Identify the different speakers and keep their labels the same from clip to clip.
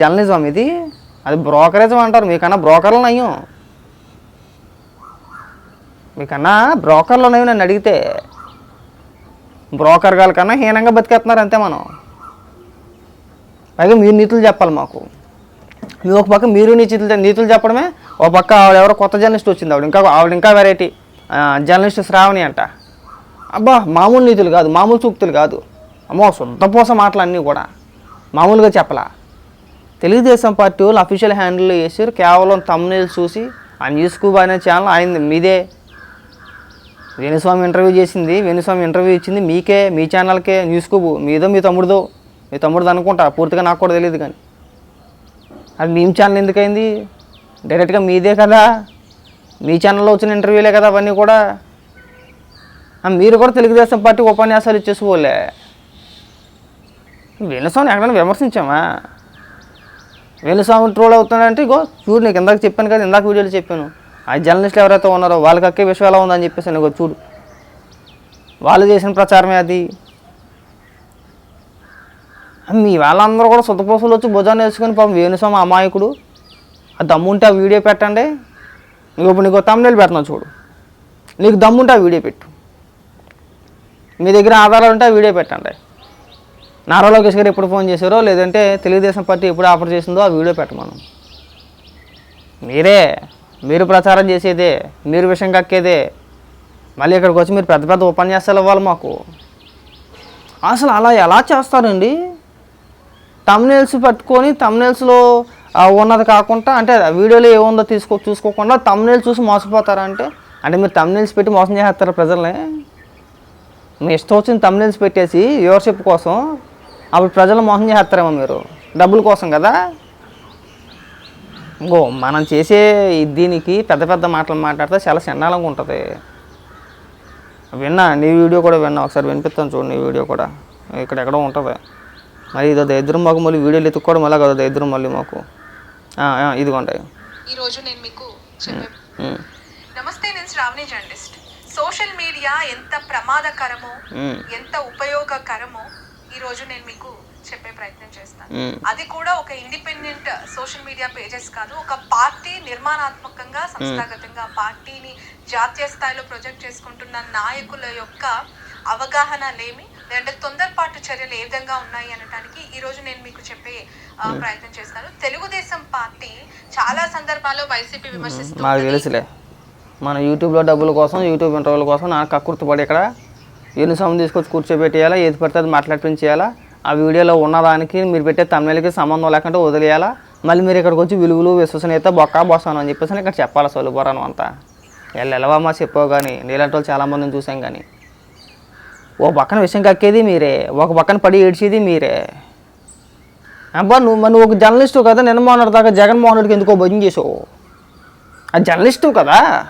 Speaker 1: Journalism ఇది. అది బ్రోకరేజం అంటారు. మీకన్నా బ్రోకర్లు నయ్యం మీకన్నా బ్రోకర్లు నయ్యం నన్ను అడిగితే. బ్రోకర్ గాల కన్నా హీనంగా బతికేస్తున్నారు అంతే మనం. పైగా మీరు నీతులు చెప్పాలి మాకు. మీ ఒక పక్క మీరు నీతులు నీతులు చెప్పడమే ఒక పక్క ఆవిడ ఎవరో కొత్త జర్నలిస్ట్ వచ్చింది ఆవిడ. ఇంకా ఆవిడ ఇంకా వెరైటీ జర్నలిస్ట్ శ్రావణి అంట. అబ్బా మామూలు నీతులు కాదు మామూలు సూక్తులు కాదు. అమ్మో శుద్ధపోస మాటలు అన్నీ కూడా. మామూలుగా చెప్పలా. తెలుగుదేశం పార్టీ వాళ్ళు అఫీషియల్ హ్యాండిల్ చేసారు కేవలం తమ్నేల్ చూసి ఆ న్యూస్ అనే ఛానల్ ఆయన మీదే. వేణుస్వామి ఇంటర్వ్యూ చేసింది వేణుస్వామి ఇంటర్వ్యూ ఇచ్చింది మీకే మీ ఛానల్కే న్యూస్ మీదో మీ తమ్ముడుదో మీ తమ్ముడుది అనుకుంటా పూర్తిగా నాకు కూడా తెలియదు కానీ. అది మీ ఛానల్ ఎందుకైంది? డైరెక్ట్గా మీదే కదా? మీ ఛానల్లో వచ్చిన ఇంటర్వ్యూలే కదా అవన్నీ కూడా? మీరు కూడా తెలుగుదేశం పార్టీ ఉపన్యాసాలు ఇచ్చేసుకోలే వేణుస్వామిని ఎక్కడైనా విమర్శించామా? వేణుస్వామి ట్రోల్ అవుతున్నాడంటే ఇగో చూడు నీకు ఇందాక చెప్పాను కదా ఇందాక వీడియోలో చెప్పాను. ఆ జర్నలిస్టులు ఎవరైతే ఉన్నారో వాళ్ళకి అక్కే విషయం ఎలా ఉందని చెప్పేసి ఇగో చూడు. వాళ్ళు చేసిన ప్రచారమే అది. మీ వాళ్ళందరూ కూడా సుతపోసలు వచ్చి భుజాన్ని వేసుకొని పాపం వేణుస్వామి అమాయకుడు. ఆ దమ్ముంటే ఆ వీడియో పెట్టండి. నీకు ఇప్పుడు నీకు తమ్ముళ్ళు పెడుతున్నావు చూడు. నీకు దమ్ముంటే ఆ వీడియో పెట్టు. మీ దగ్గర ఆధారాలు ఉంటే ఆ వీడియో పెట్టండి. నారా లోకేష్ గారు ఎప్పుడు ఫోన్ చేశారో లేదంటే తెలుగుదేశం పార్టీ ఎప్పుడు ఆఫర్ చేసిందో ఆ వీడియో పెట్టమను. మీరే మీరు ప్రచారం చేసేదే మీరు విషయం కక్కేదే. మళ్ళీ ఇక్కడికి వచ్చి మీరు పెద్ద పెద్ద ఉపన్యాసాలు ఇవ్వాలి మాకు. అసలు అలా ఎలా చేస్తారండి? తమ్నేల్స్ పట్టుకొని తమ్నేల్స్లో ఉన్నది కాకుండా అంటే వీడియోలో ఏముందో తీసుకో చూసుకోకుండా తమ్నేల్స్ చూసి మోసపోతారా అంటే? అంటే మీరు తమ్నేల్స్ పెట్టి మోసం చేస్తారా ప్రజల్ని? మీ ఇష్టం వచ్చిన తమ్నేల్స్ పెట్టేసి వ్యూవర్షిప్ కోసం అప్పుడు ప్రజలు మోసం చేస్తారేమో మీరు? డబ్బుల కోసం కదా? ఇంకో మనం చేసే దీనికి పెద్ద పెద్ద మాటలు మాట్లాడితే చాలా చండాలంగా ఉంటుంది. విన్నా నీ వీడియో కూడా విన్నా ఒకసారి వినిపిస్తాను చూడు నీ వీడియో కూడా. ఇక్కడ ఎక్కడో ఉంటుంది. మరి ఇదో దరిద్రం మాకు మళ్ళీ వీడియోలు ఎత్తుక్కోవడం మళ్ళీ కదా దరిద్రం మళ్ళీ మాకు. ఇదిగోండి.
Speaker 2: ఈ రోజు నేను మీకు నమస్తే నేను శ్రావణి జర్నలిస్ట్. సోషల్ మీడియా ఎంత ప్రమాదకరమో ఎంత ఉపయోగకరమో ఈ రోజు నేను మీకు చెప్పే ప్రయత్నం చేస్తాను. అది కూడా ఒక ఇండిపెండెంట్ సోషల్ మీడియా పేజెస్ కాదు ఒక పార్టీ నిర్మాణాత్మకంగా సంస్థాగతంగా పార్టీని జాతీయ స్థాయిలో ప్రొజెక్ట్ చేసుకుంటున్న నాయకుల యొక్క అవగాహన లేమి లేదంటే తొందరపాటు చర్యలు ఏ విధంగా ఉన్నాయి అనడానికి ఈ రోజు నేను మీకు చెప్పే ప్రయత్నం చేస్తాను. తెలుగుదేశం పార్టీ చాలా సందర్భాల్లో వైసీపీ విమర్శిస్తూ
Speaker 1: నాకు తెలుసులే. మన యూట్యూబ్లో డబ్బుల కోసం యూట్యూబ్ ఇంటర్వ్యూల కోసం నాకు కక్కుర్తి పడి ఇక్కడ యూనిఫామ్ తీసుకొచ్చి కూర్చోబెట్టేయాలా ఏది పడితే అది మాట్లాడిపించేయాలా ఆ వీడియోలో ఉన్నదానికి మీరు పెట్టే తమిళకి సంబంధం లేకుండా వదిలేయాలా మళ్ళీ మీరు ఇక్కడికి వచ్చి విలువలు విశ్వసనీయత బొక్కా బొసాను అని చెప్పేసి ఇక్కడ చెప్పాలి సొలుపురాను అంతా. వీళ్ళు ఎలవమ్మా చెప్పావు కానీ నీలాంటి వాళ్ళు చాలామందిని చూసాం కానీ ఓ పక్కన విషయం కక్కేది మీరే ఒక పక్కన పడి ఏడ్చేది మీరే. అబ్బా నువ్వు నువ్వు ఒక జర్నలిస్టు కదా నిన్న మొన్నటి దాకా జగన్మోహన్ రెడ్డికి ఎందుకో భజన చేసావు ఆ జర్నలిస్టు కదా?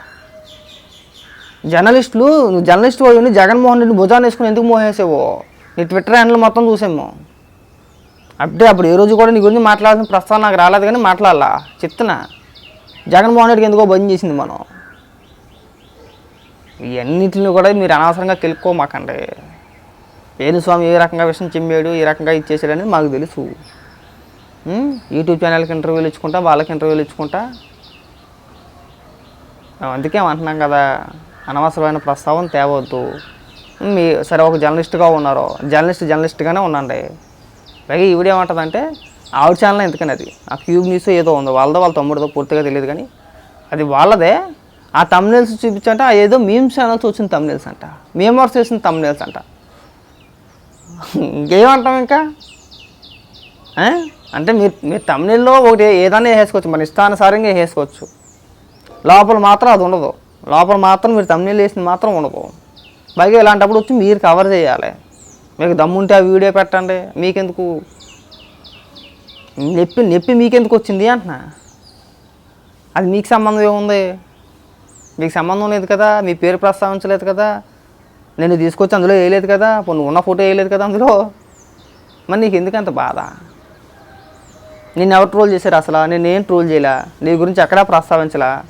Speaker 1: జర్నలిస్టులు నువ్వు జర్నలిస్ట్ పోయి జగన్మోహన్ రెడ్డి భుజాన్ని వేసుకుని ఎందుకు మోహేసావు నీ ట్విట్టర్ హ్యాండిల్ మొత్తం చూసాము. అప్పుడే అప్పుడు ఏ రోజు కూడా నీ గురించి మాట్లాడాల్సిన ప్రస్తావన నాకు రాలేదు కానీ మాట్లాడాలా. చెప్తున్నా. జగన్మోహన్ రెడ్డికి ఎందుకో బంద్ చేసింది మనం. ఇవన్నిటిని కూడా మీరు అనవసరంగా కెలుక్కోమాకండి. వేణుస్వామి ఏ రకంగా విషయం చెమ్మాడు ఏ రకంగా ఇచ్చేసాడు అనేది మాకు తెలుసు. యూట్యూబ్ ఛానల్కి ఇంటర్వ్యూలు ఇచ్చుకుంటా వాళ్ళకి ఇంటర్వ్యూలు ఇచ్చుకుంటా. అందుకే అంటున్నాం కదా. అనవసరమైన ప్రస్తావన తేవద్దు. మీ సరే ఒక జర్నలిస్ట్గా ఉన్నారు జర్నలిస్ట్ జర్నలిస్ట్గానే ఉండండి. పైగా ఈవిడ ఏమంటుందంటే ఆవిడ ఛానల్ ఎందుకని అది ఆ క్యూబ్ న్యూస్ ఏదో ఉందో వాళ్ళదో వాళ్ళ తమ్ముడిదో పూర్తిగా తెలియదు కానీ అది వాళ్ళదే. ఆ తమ్నేల్స్ చూపించంటే ఆ ఏదో మేము ఛానల్స్ వచ్చిన తమ్నేల్స్ అంట. మేమర్స్ చేసిన తమ్నేల్స్ అంట. ఇంకేమంటాం ఇంకా? అంటే మీరు మీరు తమిళలో ఒకటి ఏదైనా వేసుకోవచ్చు మన ఇష్టానుసారంగా వేసుకోవచ్చు. లోపల మాత్రం అది ఉండదు. లోపల మాత్రం మీరు తమిళ వేసింది మాత్రం ఉండదు పైగా ఇలాంటప్పుడు వచ్చి మీరు కవర్ చేయాలి. మీకు దమ్ముంటే ఆ వీడియో పెట్టండి. మీకెందుకు? నొప్పి నొప్పి మీకెందుకు వచ్చింది అంటున్నా? అది మీకు సంబంధం ఏముంది? మీకు సంబంధం లేదు కదా మీ పేరు ప్రస్తావించలేదు కదా నేను తీసుకొచ్చి అందులో వేయలేదు కదా ఇప్పుడు నువ్వు ఉన్న ఫోటో వేయలేదు కదా అందులో? మరి నీకు ఎందుకు అంత బాధ? నిన్ను ఎవరు ట్రోల్ చేశారు అసలు? నేను ఏం ట్రోల్ చేయలే? నీ గురించి ఎక్కడా ప్రస్తావించలా?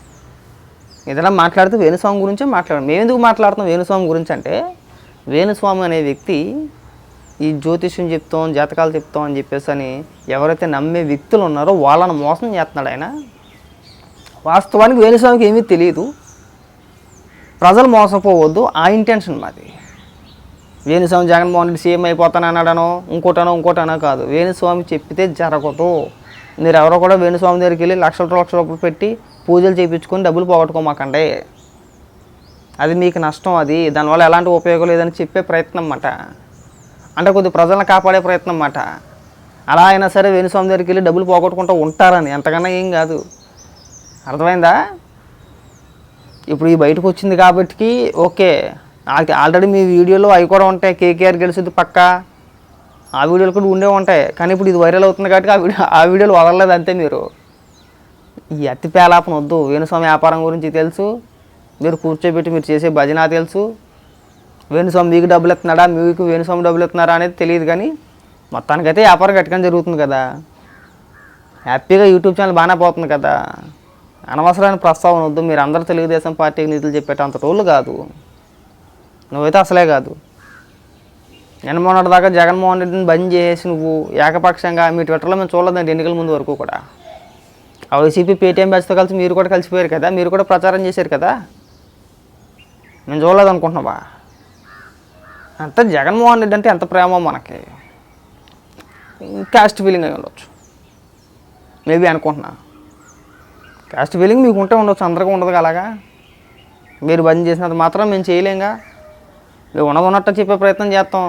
Speaker 1: ఏదైనా మాట్లాడితే వేణుస్వామి గురించే మాట్లాడు మేము ఎందుకు మాట్లాడుతాం వేణుస్వామి గురించి అంటే వేణుస్వామి అనే వ్యక్తి ఈ జ్యోతిష్యం చెప్తాం జాతకాలు చెప్తాం అని చెప్పేసి అని ఎవరైతే నమ్మే వ్యక్తులు ఉన్నారో వాళ్ళని మోసం చేస్తున్నాడు ఆయన. వాస్తవానికి వేణుస్వామికి ఏమీ తెలియదు. ప్రజలు మోసపోవద్దు. ఆ ఇంటెన్షన్ మాది. వేణుస్వామి జగన్మోహన్ రెడ్డి సీఎం అయిపోతానన్నాడనో ఇంకోటనో ఇంకోటనో కాదు. వేణుస్వామి చెప్పితే జరగదు. మీరు ఎవరో కూడా వేణుస్వామి దగ్గరికి వెళ్ళి లక్షల లక్షల రూపాయలు పెట్టి పూజలు చేయించుకొని డబ్బులు పోగొట్టుకోమాకండి. అది మీకు నష్టం అది. దానివల్ల ఎలాంటి ఉపయోగం లేదని చెప్పే ప్రయత్నం అన్నమాట. అంటే కొద్ది ప్రజలను కాపాడే ప్రయత్నం అన్నమాట. అలా అయినా సరే వేణుస్వామి దగ్గరికి వెళ్ళి డబ్బులు పోగొట్టుకుంటూ ఉంటారని. ఎంతకన్నా ఏం కాదు. అర్థమైందా? ఇప్పుడు ఈ బయటకు వచ్చింది కాబట్టి ఓకే. ఆల్రెడీ మీ వీడియోలో అవి కూడా ఉంటాయి. కేకేఆర్ గెలిచింది పక్క. ఆ వీడియోలు కూడా ఉండే ఉంటాయి. కానీ ఇప్పుడు ఇది వైరల్ అవుతుంది కాబట్టి ఆ వీడియో ఆ వీడియోలు వదలలేదు అంతే మీరు. ఈ అతి పేలాపన వద్దు. వేణుస్వామి వ్యాపారం గురించి తెలుసు. మీరు కూర్చోబెట్టి మీరు చేసే భజన తెలుసు. వేణుస్వామి మీకు డబ్బులు ఎత్తున్నాడా మీకు వేణుస్వామి డబ్బులు ఎత్తున్నారా అనేది తెలియదు కానీ మొత్తానికైతే వ్యాపారం కట్టడం జరుగుతుంది కదా. హ్యాపీగా యూట్యూబ్ ఛానల్ బాగానే పోతుంది కదా. అనవసరమైన ప్రస్తావన వద్దు. మీరు అందరూ తెలుగుదేశం పార్టీకి నిధులు చెప్పేటంత రోజులు కాదు. నువ్వైతే అసలే కాదు. నేను మొన్నటిదాకా జగన్మోహన్ రెడ్డిని బంద్ చేసి నువ్వు ఏకపక్షంగా మీ ట్విట్టర్లో మేము చూడలేదండి ఎన్నికల ముందు వరకు కూడా. ఆ వైసీపీ పేటీఎం బ్యాచ్తో కలిసి మీరు కూడా కలిసిపోయారు కదా మీరు కూడా ప్రచారం చేశారు కదా? మేము చూడలేదు అనుకుంటున్నావా అంత జగన్మోహన్ రెడ్డి అంటే ఎంత ప్రేమ మనకి. క్యాస్ట్ ఫీలింగ్ అయి ఉండొచ్చు. మేబీ అనుకుంటున్నా. క్యాస్ట్ ఫీలింగ్ మీకు ఉంటే ఉండొచ్చు అందరికీ ఉండదు అలాగా? మీరు బంద్ చేసినంత మాత్రం మేము చేయలేంగా. మేము ఉన్నది ఉన్నట్టు చెప్పే ప్రయత్నం చేస్తాం.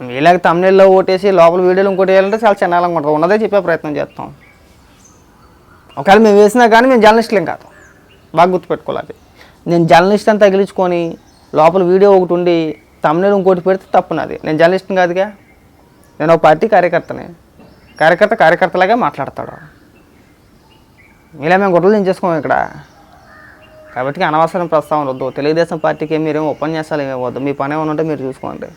Speaker 1: మీలాగ తమిళలో ఓటేసి లోపల వీడియోలు ఇంకోటి వేయాలంటే చాలా చిన్నాలంగా ఉంటుంది. ఉన్నదే చెప్పే ప్రయత్నం చేస్తాం. ఒకవేళ మేము వేసినా కానీ మేము జర్నలిస్టులేం కాదు. బాగా గుర్తుపెట్టుకోవాలి నేను జర్నలిస్ట్ అని తగిలించుకొని లోపల వీడియో ఒకటి ఉండి తమ్ముడు ఇంకోటి పెడితే తప్పు నాది నేను జర్నలిస్ట్ని కాదుగా. నేను ఒక పార్టీ కార్యకర్తని. కార్యకర్త కార్యకర్తలాగా మాట్లాడతాడు. ఇలా మేము గొర్రెలు ఏం చేసుకోము ఇక్కడ. కాబట్టి అనవసరం ప్రస్తావన వద్దు. తెలుగుదేశం పార్టీకి మీరేం ఉపన్యాసాలు ఏమి వద్దు. మీ పని ఏమైనా ఉంటే మీరు చూసుకోండి.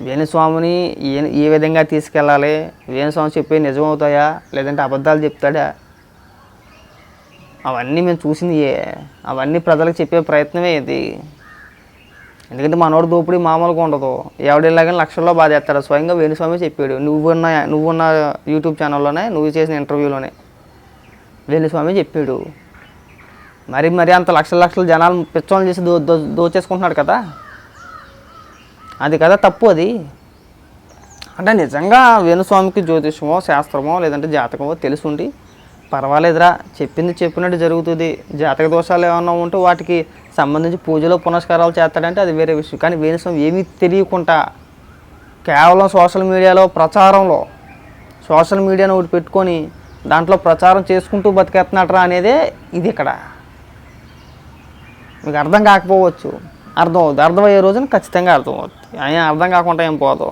Speaker 1: వేణుస్వామిని ఏ ఏ విధంగా తీసుకెళ్ళాలి? వేణుస్వామి చెప్పి నిజమవుతాయా? లేదంటే అబద్ధాలు చెప్తాడా? అవన్నీ మేము చూసింది అవన్నీ ప్రజలకు చెప్పే ప్రయత్నమే ఇది. ఎందుకంటే మనోడు దోపిడీ మామూలుగా ఉండదు. ఎవడెళ్ళగానే లక్షల్లో బాధేస్తాడు. స్వయంగా వేణుస్వామి చెప్పాడు నువ్వున్న నువ్వున్న యూట్యూబ్ ఛానల్లోనే నువ్వు చేసిన ఇంటర్వ్యూలోనే వేణుస్వామి చెప్పాడు. మరి మరి అంత లక్షల లక్షల జనాలు పిచ్చోళ్ళు చేసి దో దో దోచేసుకుంటున్నాడు కదా? అది కదా తప్పు అది. అంటే నిజంగా వేణుస్వామికి జ్యోతిషమో శాస్త్రమో లేదంటే జాతకమో తెలుసుండి. పర్వాలేదురా చెప్పింది చెప్పినట్టు జరుగుతుంది. జాతక దోషాలు ఏమన్నా ఉంటే వాటికి సంబంధించి పూజలో పునస్కారాలు చేస్తాడంటే అది వేరే విషయం. కానీ వేణుస్వామి ఏమీ తెలియకుండా కేవలం సోషల్ మీడియాలో ప్రచారంలో సోషల్ మీడియాను ఒకటి పెట్టుకొని దాంట్లో ప్రచారం చేసుకుంటూ బతికేస్తున్నాడరా అనేదే ఇది ఇక్కడ. మీకు అర్థం కాకపోవచ్చు. అర్థం అవుతుంది అర్థమయ్యే రోజున ఖచ్చితంగా అర్థం అవుతుంది అయినా అర్థం కాకుండా ఏం పోదు.